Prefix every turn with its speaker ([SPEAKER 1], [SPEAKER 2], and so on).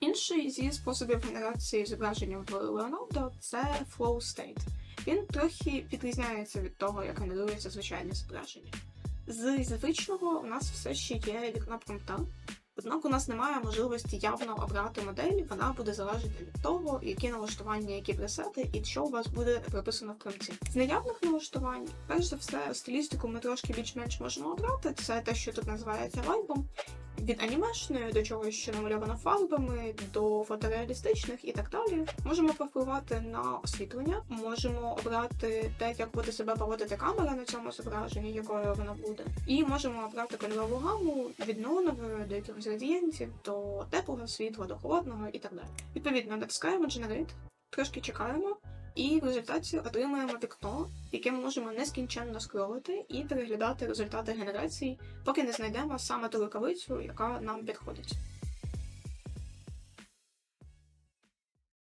[SPEAKER 1] Інший зі способів генерації зображення в Leonardo – це Flow State. Він трохи відрізняється від того, як генерується звичайне зображення. З звичного у нас все ще є вікно промпта, однак у нас немає можливості явно обрати модель, вона буде залежати від того, які налаштування, які пресети і що у вас буде прописано в промпті. З наявних налаштувань, перш за все, стилістику ми трошки більш-менш можемо обрати. Це те, що тут називається вайбом. Від анімешної до чогось, що намальовано фарбами, до фотореалістичних і так далі. Можемо повпливати на освітлення, можемо обрати те, як буде себе поводити камера на цьому зображенні, якою вона буде. І можемо обрати кольорову гаму від неонової до якихось градієнтів, до теплого світла, до холодного і так далі. Відповідно, натискаємо Generate, трошки чекаємо. І в результаті отримуємо вікно, яке ми можемо нескінченно скролити і переглядати результати генерації, поки не знайдемо саме ту рукавицю, яка нам підходить.